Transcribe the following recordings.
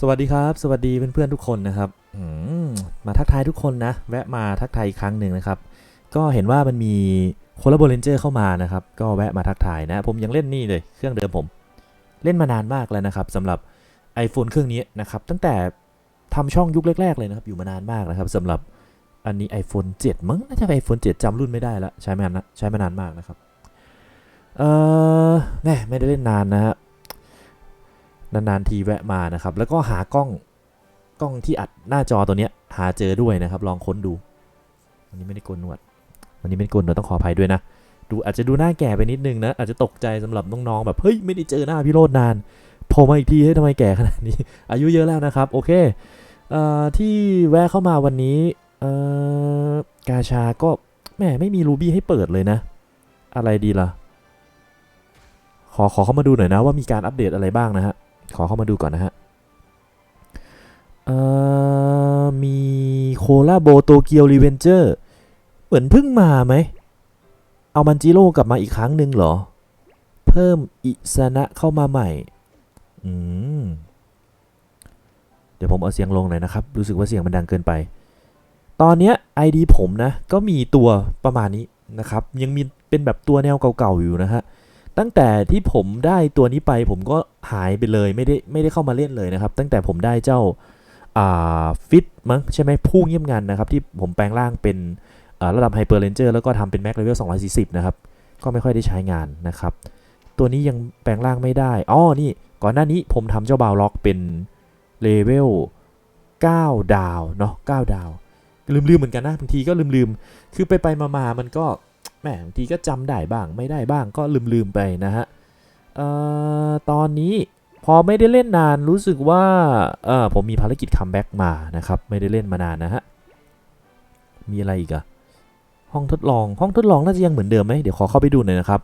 สวัสดีครับ สวัสดีเพื่อนๆทุกคนนะครับมาทักทายทุกคนนะ แวะมาทักทายอีกครั้งหนึ่งนะครับ ก็เห็นว่ามันมีโคลาโบเรนเจอร์เข้ามานะครับ ก็แวะมาทักทายนะ ผมยังเล่นนี่เลย เครื่องเดิมผม เล่นมานานมากแล้วนะครับสำหรับ iPhone เครื่องนี้นะครับ ตั้งแต่ทำช่องยุคแรก ๆ เลยนะครับ อยู่มานานมากนะครับสำหรับอันนี้ iPhone 7 มั้งน่าจะเป็น iPhone 7จำรุ่นไม่ได้แล้วใช้มานานะใช้มานานมากนะครับ เออแม่ไม่ได้เล่นนานนะฮะ นานๆทีแวะมานะครับ แล้วก็หากล้องกล้องที่อัดหน้าจอตัวเนี้ยหาเจอด้วยนะครับ ลองค้นดู วันนี้ไม่ได้โกนหนวด วันนี้ไม่ได้โกนหนวดต้องขออภัยด้วยนะ ดูอาจจะดูหน้าแก่ไปนิดนึงนะ อาจจะตกใจสำหรับน้องๆแบบเฮ้ยไม่ได้เจอหน้าพี่โรดนานโผล่มาอีกทีเฮ้ยทำไมแก่ขนาดนี้ อายุเยอะแล้วนะครับ โอเคเอ่อที่แวะเข้ามาวันนี้เอ่อกาชาก็แหมไม่มีรูบี้ให้เปิดเลยนะ อะไรดีล่ะ ขอขอเข้ามาดูหน่อยนะว่ามีการอัปเดตอะไรบ้างนะฮะ ขอเข้ามาดูก่อนนะฮะมีโคลาโบโตเกียวรีเวนเจอร์ เหมือนเพิ่งมาไหม เอามันจิโร่กลับมาอีกครั้งหนึ่งเหรอ เพิ่มอิสนะเข้ามาใหม่ อืม เดี๋ยวผมเอาเสียงลงหน่อยนะครับ รู้สึกว่าเสียงมันดังเกินไป ตอนเนี้ย ID ผมนะ ก็มีตัวประมาณนี้นะครับ ยังมีเป็นแบบตัวแนวเก่าๆอยู่นะฮะ ตั้งแต่ที่ผมได้ตัวนี้ไปผมก็ หายไปเลยไม่ได้ไม่ได้เข้ามาเล่นเลยนะครับ ตั้งแต่ผมได้เจ้าฟิตมั้งใช่ไหมผู้เงียบงานนะครับที่ผมแปลงร่างเป็นระดับไฮเปอร์เรนเจอร์แล้วก็ทำเป็นแม็กเลเวล240 นะครับ ก็ไม่ค่อยได้ใช้งานนะครับ ตัวนี้ยังแปลงร่างไม่ได้อ๋อนี่ก่อนหน้านี้ผมทำเจ้าบาวล็อกเป็นเลเวล9 ดาวเนาะ9ดาว ลืมๆเหมือนกันนะบางทีก็ลืมๆ คือไปไปๆมาๆมันก็แหมบางทีก็จำได้บ้างไม่ได้บ้างก็ลืมๆไปนะฮะ เอ่อตอนนี้พอไม่ได้เล่นนานรู้สึกว่าเออผมมีภารกิจคัมแบ็กมานะครับ ไม่ได้เล่นมานานนะฮะ มีอะไรอีกอะห้องทดลองห้องทดลองน่าจะยังเหมือนเดิมไหมเดี๋ยวขอเข้าไปดูหน่อยนะครับ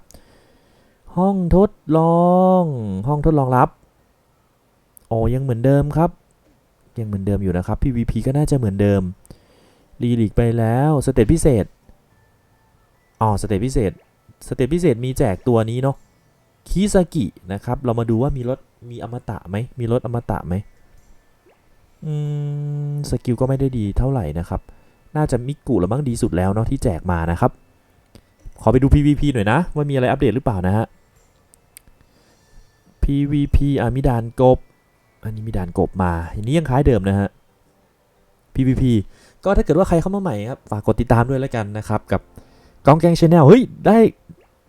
ห้องทดลอง ห้องทดลองลับโอ้ยังเหมือนเดิมครับ ยังเหมือนเดิมอยู่นะครับ PVP ก็น่าจะเหมือนเดิมรีลีกไปแล้วสเตจพิเศษอ๋อสเตจพิเศษสเตจพิเศษมีแจกตัวนี้เนาะ คิซากินะครับ เรามาดูว่ามีรถมีอมตะไหมมีรถอมตะไหมอืมสกิลก็ไม่ได้ดีเท่าไหร่นะครับ น่าจะมิกุละมั้งดีสุดแล้วเนาะที่แจกมานะครับ ขอไปดู PVP หน่อยนะ ว่ามีอะไรอัปเดตหรือเปล่านะฮะ PVP อะมีด่านกบ อันนี้มีดานกบมาอันนี้ยังคล้ายเดิมนะฮะ PVP ก็ถ้าเกิดว่าใครเข้ามาใหม่ครับ ฝากกดติดตามด้วยแล้วกันนะครับ กับกองแกงชาแนลเฮ้ย ได้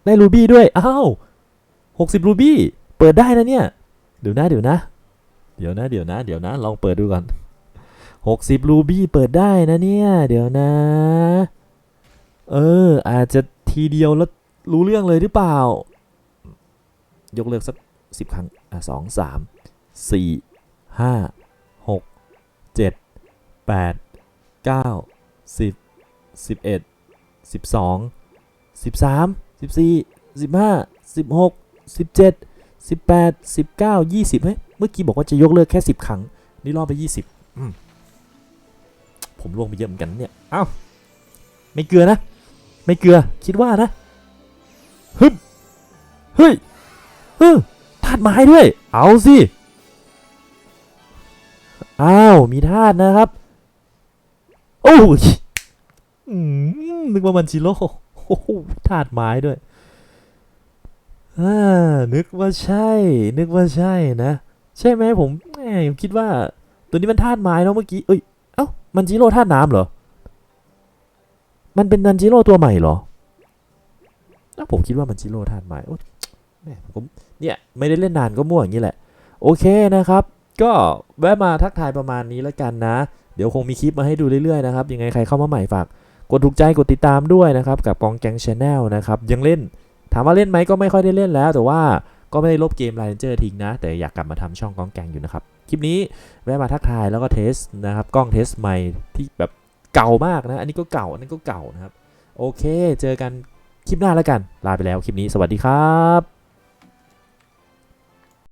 ได้รูบี้ด้วย อ้าว หกสิบรูบี้เปิดได้นะเนี่ย เดี๋ยวนะเดี๋ยวนะ เดี๋ยวนะเดี๋ยวนะเดี๋ยวนะลองเปิดดูก่อนหกสิบรูบี้เปิดได้นะเนี่ย เดี๋ยวนะ เออ อาจจะทีเดียวแล้วรู้เรื่องเลยหรือเปล่า ยกเลิกสักสิบครั้ง อะสองสามสี่ห้าหกเจ็ดแปดเก้าสิบสิบเอ็ดสิบสองสิบสามสิบสี่สิบห้าสิบหก สิบเจ็ดสิบแปดสิบเก้ายี่สิบเฮ้ยเมื่อกี้บอกว่าจะยกเลิกแค่สิบครั้ง นี่รอบไปยี่สิบผมล่วงไปเยอะเหมือนกันเนี่ย เอ้า ไม่เกลือนะ ไม่เกลือ คิดว่านะฮึบเฮ้ยเออธาตุไม้ด้วย เอาสิ อ้าว มีธาตุนะครับ โอ้ยนึกว่ามันชิโร่โอ้โหถาไม้ด้วย อ่านึกว่าใช่ นึกว่าใช่นะ ใช่ไหมผมแหมคิดว่า ตัวนี้มันธาตุไม้เนาะเมื่อกี้ เอ้ย เอ้า มันจิโร่ธาตุน้ำเหรอ มันเป็นนันจิโร่ตัวใหม่เหรอแล้วผมคิดว่ามันจิโร่ธาตุไม้โอ้แหมผมเนี่ยไม่ได้เล่นนานก็มั่วอย่างนี้แหละ โอเคนะครับ ก็แวะมาทักทายประมาณนี้แล้วกันนะ เดี๋ยวคงมีคลิปมาให้ดูเรื่อยๆนะครับ ยังไงใครเข้ามาใหม่ฝากกดถูกใจกดติดตามด้วยนะครับ กับกองแกงชาแนลนะครับ ยังเล่น ถามว่าเล่นไหมก็ไม่ค่อยได้เล่นแล้ว แต่ว่าก็ไม่ได้ลบเกมไลน์เจอร์ทิ้งนะ แต่อยากกลับมาทำช่องกองแกงอยู่นะครับ คลิปนี้แวะมาทักทายแล้วก็เทสนะครับ กล้องเทสใหม่ที่แบบเก่ามากนะ อันนี้ก็เก่า อันนั้นก็เก่านะครับ โอเค เจอกันคลิปหน้าแล้วกัน ลาไปแล้วคลิปนี้ สวัสดีครับ